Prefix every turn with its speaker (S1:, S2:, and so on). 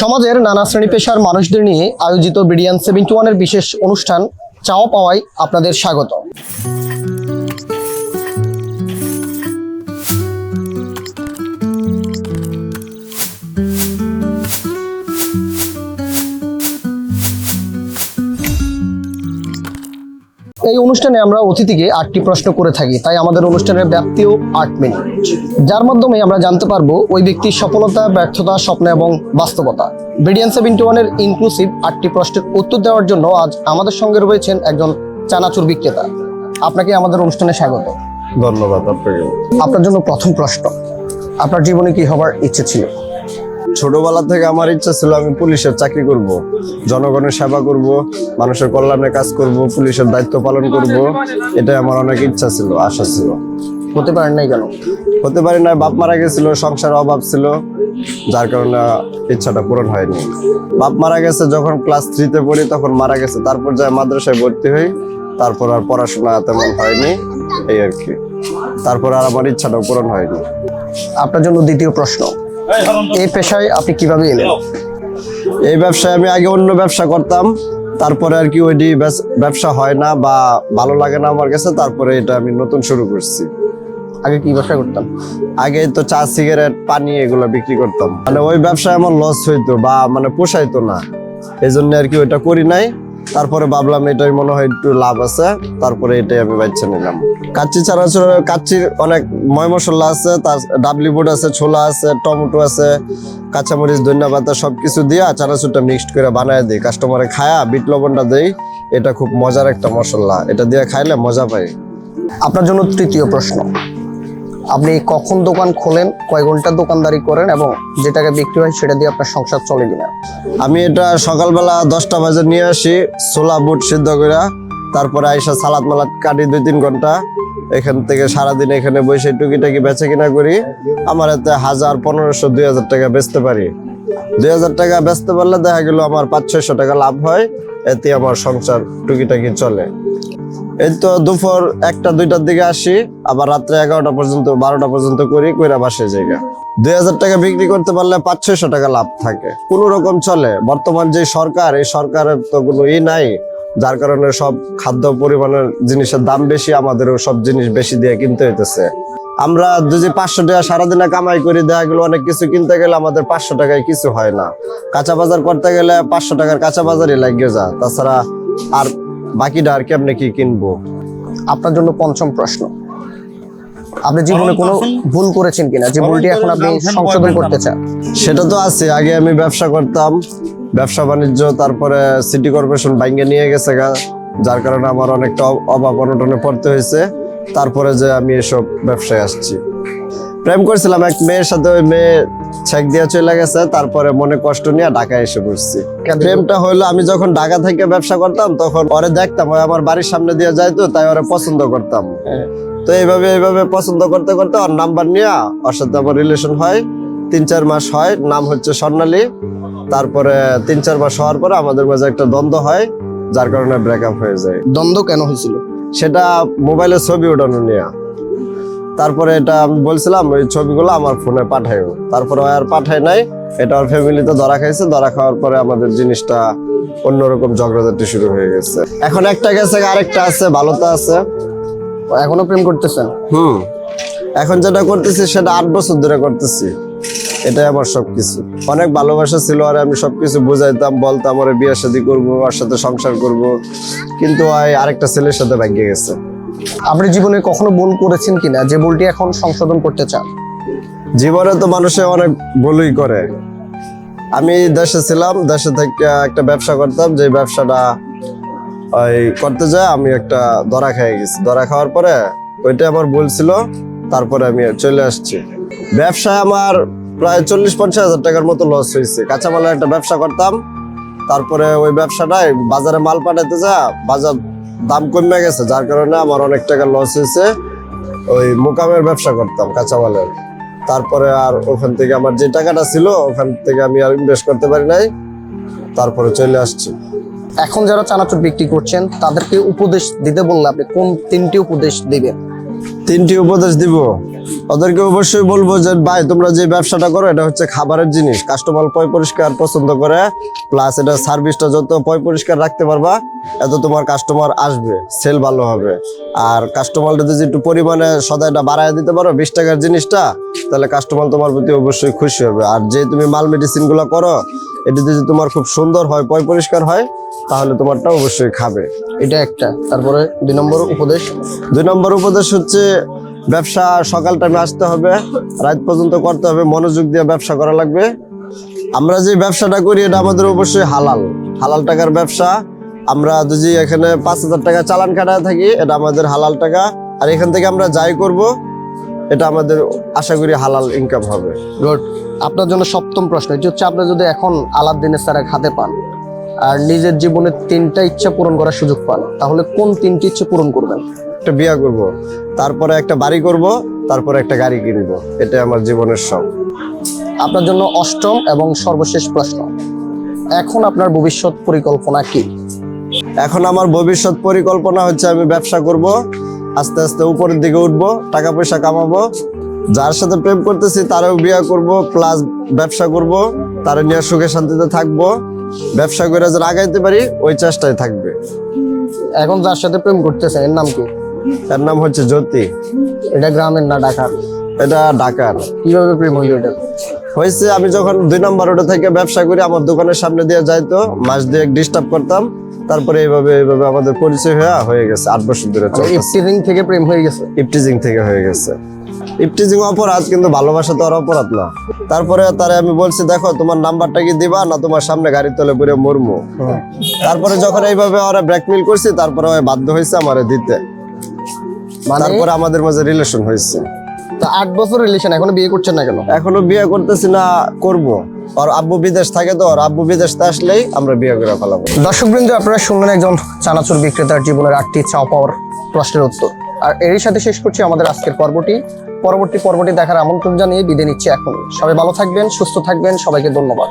S1: সমাজের নানা শ্রেণি পেশার মানুষদের নিয়ে আয়োজিত বিডিয়ান সেভেন্টি ওয়ানের বিশেষ অনুষ্ঠান চাওয়া পাওয়ায় আপনাদের স্বাগত। এই অনুষ্ঠানে আমরা অতিথিকে আটটি প্রশ্ন করে থাকি। তাই আমাদের অনুষ্ঠানের ব্যাপ্তিও আট মিনিট। যার মাধ্যমে আমরা জানতে পারব ওই ব্যক্তির সফলতা ব্যর্থতা স্বপ্ন এবং বাস্তবতা। বিডিয়ান সেভেন্টি ওয়ানের ইনক্লুসিভ আটটি প্রশ্নের উত্তর দেওয়ার জন্য আজ আমাদের সঙ্গে রয়েছেন একজন চানাচুর বিক্রেতা। আপনাকে আমাদের অনুষ্ঠানে স্বাগত।
S2: ধন্যবাদ আপনাকে।
S1: আপনার জন্য প্রথম প্রশ্ন আপনার জীবনে কি হবার ইচ্ছে ছিল?
S2: ছোটবেলা থেকে আমার ইচ্ছা ছিল আমি পুলিশের চাকরি করব। জনগণের সেবা করব, মানুষের কল্যাণে কাজ করব, পুলিশের দায়িত্ব পালন করব। এটাই আমার অনেক ইচ্ছা ছিল, আশা ছিল।
S1: হতে পারেন নাই কেন?
S2: হতে পারি না বাপ মারা গেছিল সংসার অভাব ছিল, যার কারণে ইচ্ছাটা পূরণ হয়নি। বাপ মারা গেছে যখন ক্লাস থ্রিতে পড়ি, তখন মারা গেছে। তারপর যায় মাদ্রাসায় ভর্তি হই, তারপর আর পড়াশোনা তেমন হয়নি, এই আর কি। তারপর আর আমার ইচ্ছাটা পূরণ হয়নি।
S1: আপনার জন্য দ্বিতীয় প্রশ্ন এই পেশায় আপনি কীভাবে এলেন?
S2: এই ব্যবসায় আমি আগে অন্য ব্যবসা করতাম তারপরে আর কি ওইটি ব্যবসা হয় না বা ভালো লাগে না আমার কাছে তারপরে এটা আমি নতুন শুরু করছি।
S1: আগে কি ব্যবসা করতাম?
S2: আগে তো চা সিগারেট পানি এগুলো বিক্রি করতাম। মানে ওই ব্যবসায় আমার লস হইতো বা মানে পোষাইতো না। এই জন্য আর কি ওইটা করি নাই। তারপরে ভাবলাম এটাই মনে হয় একটু লাভ আছে, তারপরে এটাই আমি বাচ্চা নিলাম। কাচ্চি ছাড়া কাচ্চির অনেক ময় মশলা আছে, তার ডাবলি বুট আছে, ছোলা আছে, টমেটো আছে, কাঁচামরিচ ধনিয়া পাতা সবকিছু দিয়া চানাচুরটা মিক্সড করে বানায় দিই। কাস্টমারে খায়া বিট লবণটা দেই, এটা খুব মজার একটা মশলা। এটা দিয়ে খাইলে মজা পাই।
S1: আপনার জন্য তৃতীয় প্রশ্ন। আপনি কখন দোকান খোলেন, কয় ঘণ্টা দোকানদারি করেন এবং যেটাকে বিক্রি হয় সেটা দিয়ে আপনার সংসার চলে কিনা?
S2: আমি এটা সকালবেলা দশটা বাজে নিয়ে আসি, ছোলা, বুট সিদ্ধ করে তারপরে আইসা সালাদ মালাদ কাটি দুই তিন ঘণ্টা। এখান থেকে সারাদিন এখানে বসে টুকিটাকি বেচে কিনা করি। আমার এতে হাজার পনেরোশো, দুই হাজার টাকা বেচতে পারি। দুই হাজার টাকা বেচতে পারলে দেখা গেল আমার পাঁচ, ছয়শো টাকা লাভ হয়। এতে আমার সংসার টুকিটাকি চলে। এই তো দুপুর একটা, দুইটার দিকে আসি, আবার রাত্রে এগারোটা পর্যন্ত, বারোটা পর্যন্ত করি, কইরা বাসে জায়গা দুই হাজার টাকা বিক্রি করতে পারলে পাঁচ, ছয়শো টাকা লাভ থাকে। কোন রকম চলে, বর্তমান যে সরকার, এই সরকারের তো কোনো ই নাই, যার কারণে সব খাদ্য পরিমাণের জিনিসের দাম বেশি, আমাদেরও সব জিনিস বেশি দিয়ে কিনতে হইতেছে। আমরা যদি পাঁচশো টাকা সারাদিনে কামাই করি, দেখা গেলো অনেক কিছু কিনতে গেলে আমাদের পাঁচশো টাকায় কিছু হয় না। কাঁচা বাজার করতে গেলে পাঁচশো টাকার কাঁচা বাজারই লাগিয়ে যা। তাছাড়া আর বাকিটা আর কেমনে কি কিনবো?
S1: আপনার জন্য পঞ্চম প্রশ্ন। আপনি জীবনে কোনো ভুল করেছেন কিনা? যে ভুলটি এখন আপনি সংশোধন করতে চান।
S2: সেটা তো আছে আগে আমি ব্যবসা করতাম ব্যবসা বাণিজ্য তারপরে সিটি কর্পোরেশন বাইঙ্গে নিয়ে গেছে গা যার কারণে আমার অনেকটা অভাব অনটনে পড়তে হয়েছে। তারপরে যে আমি এসব ব্যবসায় আসছি। প্রেম করছিলাম এক মেয়ের সাথে ওই মেয়ে ছেক দিয়ে চলে গেছে তারপরে মনে কষ্ট নিয়ে ঢাকায় এসে পড়ছি। প্রেমটা হইল আমি যখন ঢাকা থেকে ব্যবসা করতাম তখন ওরে দেখতাম ওই আমার বাড়ির সামনে দিয়ে যাইতো তাই ওরে পছন্দ করতাম। তো এইভাবে এইভাবে পছন্দ করতে করতে ওর নাম্বার নিয়ে ওর সাথে আমার রিলেশন হয় তিন চার মাস হয় নাম হচ্ছে স্বর্ণালী। তারপরে তিন চার মাস হওয়ার পরে আমাদের মাঝে একটা দ্বন্দ্ব হয় যার কারণে ব্রেকআপ হয়ে যায়।
S1: দ্বন্দ্ব কেন হয়েছিল?
S2: সেটা মোবাইলে ছবি ওঠানো নিয়ে। তারপরে এটা আমি বলছিলাম ওই ছবিগুলো আমার ফোনে পাঠাইও। তারপরে আর পাঠায় নাই এটা ওর ফ্যামিলিতে ধরা খাইছে ধরা খাওয়ার পরে আমাদের জিনিসটা অন্যরকম ঝগড়াঝাটি শুরু হয়ে গেছে। এখন একটা গেছে আরেকটা আছে ভালোটা আছে।
S1: এখনও প্রেম করতেছেন
S2: হুম। এখন যেটা করতেছি সেটা আট বছর ধরে করতেছি। এটাই আমার সবকিছু। অনেক ভালোবাসা ছিল আর আমি সবকিছু বুঝাইতাম বলতাম ওরে বিয়ে শাদী করব ওর সাথে সংসার করব। কিন্তু ওই আরেকটা ছেলের সাথে ভাগ্যে গেছে।
S1: আপনি জীবনে কখনো ভুল করেছেন কিনা? যে ভুলটি এখন সংশোধন করতে চান?
S2: জীবনে তো মানুষে অনেক ভুলই করে। আমি দেশে ছিলাম, দেশে থেকে একটা ব্যবসা করতাম, যে ব্যবসাটা ওই করতে যায়, আমি একটা ধরা খেয়ে গেছি। ধরা খাওয়ার পরে ওইটা আমার ভুল ছিল, তারপরে আমি চলে আসছি। ব্যবসায় আমার প্রায় চল্লিশ পঞ্চাশ হাজার টাকার মতো লস হয়েছে। কাঁচামালের একটা ব্যবসা করতাম, তারপরে ওই ব্যবসাটাই বাজারে মাল পাঠাতে যা, বাজার দাম কমে গেছে, যার কারণে আমার অনেক টাকা লস হয়েছে। ওই মোকামের ব্যবসা করতাম, কাঁচামালের। তারপরে আর ওখান থেকে আমার যে টাকাটা ছিল, ওখান থেকে আমি আর ইনভেস্ট করতে পারি নাই। তারপরে চলে আসছি।
S1: এখন যারা চানাচুর বিক্রি করছেন, তাদেরকে উপদেশ দিতে বললে আপনি কোন তিনটি উপদেশ দিবেন?
S2: তিনটি উপদেশ দিব। ওদেরকে অবশ্যই বলব যে, ভাই, তোমরা যে ব্যবসাটা করো, এটা হচ্ছে খাবারের জিনিস। কাস্টমার পয় পরিষ্কার পছন্দ করে, প্লাস এটা সার্ভিসটা যত পয় পরিষ্কার রাখতে পারবা, এত তোমার কাস্টমার আসবে, সেল ভালো হবে। আর কাস্টমারটা যদি একটু পরিমাণে সদাইটা বাড়ায় দিতে পারো, বিশ টাকার জিনিসটা, তাহলে কাস্টমার তোমার প্রতি অবশ্যই খুশি হবে। আর যে তুমি মাল মেডিসিনগুলো করো এটা যদি তোমার খুব সুন্দর হয়, পয় পরিষ্কার হয়, তাহলে তোমারটা অবশ্যই খাবে।
S1: এটা একটা। তারপরে দুই নম্বর উপদেশ।
S2: দুই নম্বর উপদেশ হচ্ছে, ব্যবসা সকাল টাইমে আসতে হবে, রাত পর্যন্ত করতে হবে, মনোযোগ দিয়ে ব্যবসা করা লাগবে। আমরা যে ব্যবসাটা করি, এটা আমাদের অবশ্যই হালাল। হালাল টাকার ব্যবসা। আমরা যদি এখানে পাঁচ হাজার টাকা চালান কাটায় থাকি, এটা আমাদের হালাল টাকা। আর এখান থেকে আমরা যাই করব এটা আমাদের আশা করি হালাল ইনকাম হবে।
S1: গুড আপনার জন্য সপ্তম প্রশ্ন এটি হচ্ছে আপনি যদি এখন আলাদিনের স্যারের হাতে পান আর নিজের জীবনের তিনটা ইচ্ছা পূরণ করার সুযোগ পান তাহলে কোন তিনটি ইচ্ছে পূরণ করবেন?
S2: একটা বিয়া করব তারপরে একটা বাড়ি করব তারপরে একটা গাড়ি কিনবো এটা আমার জীবনের সব
S1: আপনার জন্য অষ্টম এবং সর্বশেষ প্রশ্ন এখন আপনার ভবিষ্যৎ পরিকল্পনা কি?
S2: এখন আমার ভবিষ্যৎ পরিকল্পনা হচ্ছে আমি ব্যবসা করব আস্তে আস্তে উপরের দিকে উঠবো টাকা পয়সা কামাবো। যার সাথে প্রেম করতেছি তারও বিয়ে করব প্লাস ব্যবসা করব তারা নিয়ে সুখে শান্তিতে থাকব। ব্যবসা করে যেন আগাইতে পারি ওই চেষ্টায় থাকবে।
S1: এখন যার সাথে প্রেম করতেছে এর নাম কি?
S2: তার নাম হচ্ছে জ্যোতি।
S1: এটা গ্রামের না ঢাকার?
S2: এটা ঢাকার।
S1: কীভাবে প্রেম হইল এটা?
S2: হয়েছে আমি যখন দুই নম্বর রোডে থেকে ব্যবসা করি আমার দোকানের সামনে দিয়ে যাইতো মাস দিয়ে ডিস্টার্ব করতাম তারপরে এইভাবে এইভাবে আমাদের পরিচয় হয়ে হয়ে গেছে আট বছর ধরে চলতেছে।
S1: ইফতিজিং থেকে প্রেম হয়ে গেছে?
S2: ইপটিজিং থেকে হয়ে গেছে। ইপটিজিং অপরাধ কিন্তু ভালোবাসা তো আর অপরাধ না। তারপরে তারে আমি বলছি দেখো তোমার নাম্বারটা কি দিবা না তোমার সামনে গাড়ির তলে পরে মরমু? তারপরে যখন এইভাবে ওরা ব্ল্যাকমেল করছি তারপরে বাধ্য হয়েছে আমারে দিতে।
S1: মানে?
S2: তারপরে আমাদের মাঝে রিলেশন হয়েছে।
S1: তা আট বছর রিলেশন এখনও বিয়ে করছেন না কেন?
S2: এখনও বিয়ে করতেছি না করব। ওর আব্বু বিদেশ থাকে তো ওর আব্বু বিদেশ আসলেই আমরা বিয়ে করে ফেলাবো।
S1: দর্শকবৃন্দ আপনারা শুনলেন একজন চানাচুর বিক্রেতার জীবনের আটটি চাও পাওয়ার প্রশ্নের উত্তর। আর এরই সাথে শেষ করছি আমাদের আজকের পর্বটি। পরবর্তী পর্বটি দেখার আমন্ত্রণ জানিয়ে বিদায় নিচ্ছি এখন সবাই ভালো থাকবেন সুস্থ থাকবেন সবাইকে ধন্যবাদ।